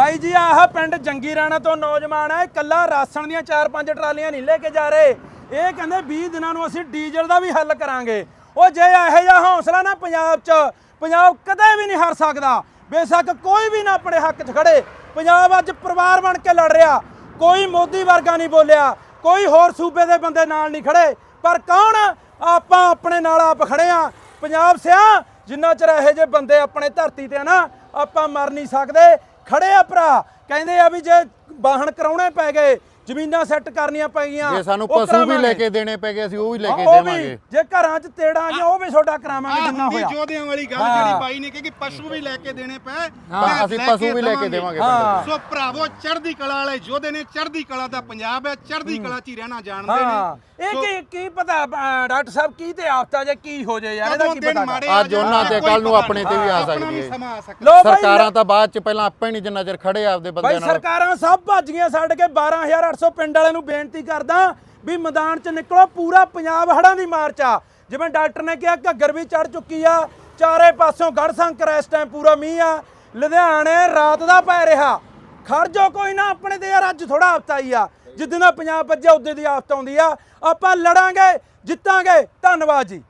ਬਾਈ ਜੀ, ਆਹ ਪਿੰਡ ਜੰਗੀ ਰਾਣਾ ਤੋਂ ਨੌਜਵਾਨ ਹੈ ਕੱਲਾ ਰਾਸ਼ਨ ਦੀਆਂ 4-5 ਟਰਾਲੀਆਂ ਨਹੀਂ ਲੈ ਕੇ ਜਾ ਰਹੇ। ਇਹ ਕਹਿੰਦੇ 20 ਦਿਨਾਂ ਨੂੰ ਅਸੀਂ ਡੀਜ਼ਲ ਦਾ ਵੀ ਹੱਲ ਕਰਾਂਗੇ। ਉਹ ਜੇ ਇਹੋ ਜਿਹਾ ਹੌਸਲਾ ਨਾ ਪੰਜਾਬ 'ਚ, ਪੰਜਾਬ ਕਦੇ ਵੀ ਨਹੀਂ ਹਾਰ ਸਕਦਾ। ਬੇਸ਼ੱਕ ਕੋਈ ਵੀ ਨਾ ਆਪਣੇ ਹੱਕ 'ਚ ਖੜੇ। ਪੰਜਾਬ ਅੱਜ ਪਰਿਵਾਰ ਬਣ ਕੇ ਲੜ ਰਿਹਾ। ਕੋਈ ਮੋਦੀ ਵਰਗਾ ਨਹੀਂ ਬੋਲਿਆ। ਕੋਈ ਹੋਰ ਸੂਬੇ ਦੇ ਬੰਦੇ ਨਾਲ ਨਹੀਂ ਖੜੇ। ਪਰ ਕੌਣ? ਆਪਾਂ ਆਪਣੇ ਨਾਲ ਆਪ ਖੜੇ ਆ ਪੰਜਾਬ ਸਿਆ, ਜਿੰਨਾ ਚਿਰ ਇਹੋ ਜਿਹੇ ਬੰਦੇ ਆਪਣੇ ਧਰਤੀ ਤੇ ਆ ਨਾ, ਆਪਾਂ ਮਰ ਨਹੀਂ ਸਕਦੇ। ਖੜੇ ਆ ਭਰਾ। ਕਹਿੰਦੇ ਆ ਵੀ ਜੇ ਵਾਹਣ ਕਰਾਉਣੇ ਪੈ ਗਏ ਜ਼ਮੀਨਾਂ ਸੈੱਟ ਕਰਨੀਆਂ ਪਈਆਂ ਜੇ ਸਾਨੂੰ ਪਸ਼ੂ ਵੀ ਲੈ। ਕੇ ਦੇਣੇ ਪੈ ਗਏ ਅਸੀਂ ਉਹ ਵੀ ਲੈ ਕੇ ਵੀ ਦੇਵਾਂਗੇ ਜੇ ਘਰਾਂ 'ਚ ਤੇੜਾ ਆ ਗਿਆ ਉਹ ਵੀ ਤੁਹਾਡਾ ਕਰਾਵਾਂਗੇ ਜਿੰਨਾ ਹੋਇਆ ਜੋਧਿਆਂ ਵਾਲੀ ਗੱਲ। ਜਿਹੜੀ ਬਾਈ ਨੇ ਕਿ ਪਸ਼ੂ ਵੀ ਲੈ ਕੇ ਦੇਣੇ ਪਏ ਹਾਂ ਅਸੀਂ ਪਸ਼ੂ ਵੀ ਲੈ ਕੇ ਦੇਵਾਂਗੇ ਹਾਂ। ਸੋ ਭਰਾਵੋ ਚੜ੍ਹਦੀ ਕਲਾ ਵਾਲੇ ਯੋਧੇ ਨੇ ਚੜ੍ਹਦੀ ਕਲਾ ਦਾ ਪੰਜਾਬ ਹੈ ਚੜ੍ਹਦੀ ਕਲਾ 'ਚ ਹੀ ਰਹਿਣਾ ਜਾਣਦੇ ਹਾਂ ਨੇ ਇਹ ਕੀ ਕੀ ਪਤਾ ਡਾਕਟਰ ਸਾਹਿਬ ਕੀ ਤੇ ਆਫਤਾ ਜੇ ਕੀ ਹੋ ਜੇ ਯਾਰ ਇਹਦਾ ਕੀ ਪਤਾ? ਅੱਜ ਉਹਨਾਂ ਤੇ ਕੱਲ ਨੂੰ ਆਪਣੇ ਤੇ। ਵੀ ਆ ਸਕਦੀ ਵੀ ਹੈ। ਸਰਕਾਰਾਂ ਤਾਂ ਬਾਅਦ ਚ ਪਹਿਲਾਂ ਆਪੇ ਨਹੀਂ ਜਿੰਨਾ ਚਿਰ ਖੜੇ ਆ ਆਪਦੇ ਬੰਦਿਆਂ ਨਾਲ ਸਰਕਾਰਾਂ ਸਭ ਭੱਜ ਗਈਆਂ ਛੱਡ ਕੇ 12800 ਪਿੰਡ ਵਾਲਿਆਂ ਨੂੰ ਬੇਨਤੀ ਕਰਦਾ ਵੀ ਮੈਦਾਨ 'ਚ ਨਿਕਲੋ, ਪੂਰਾ ਪੰਜਾਬ ਹੜਾਂ ਦੀ ਮਾਰ ਆ। ਜਿਵੇਂ ਡਾਕਟਰ ਨੇ ਕਿਹਾ, ਘੱਗਰ ਵੀ ਚੜ ਚੁੱਕੀ ਆ, ਚਾਰੇ ਪਾਸੋਂ ਗੜ ਸੰਕਰ ਇਸ ਟਾਈਮ ਪੂਰਾ ਮੀਂਹ ਆ। ਲੁਧਿਆਣੇ ਰਾਤ ਦਾ ਪੈ ਰਿਹਾ। ਖਰਜੋ ਕੋਈ ਨਾ, ਆਪਣੇ ਤੇ ਯਾਰ ਅੱਜ ਥੋੜਾ ਆਫ਼ਤ ਆਈ ਆ। ਜਿੱਦਾਂ ਦਾ ਪੰਜਾਬ ਵੱਜਿਆ ਉਦੋਂ ਦੀ ਆਫਤ ਆਉਂਦੀ ਆ। ਆਪਾਂ ਲੜਾਂਗੇ, ਜਿੱਤਾਂਗੇ। ਧੰਨਵਾਦ ਜੀ।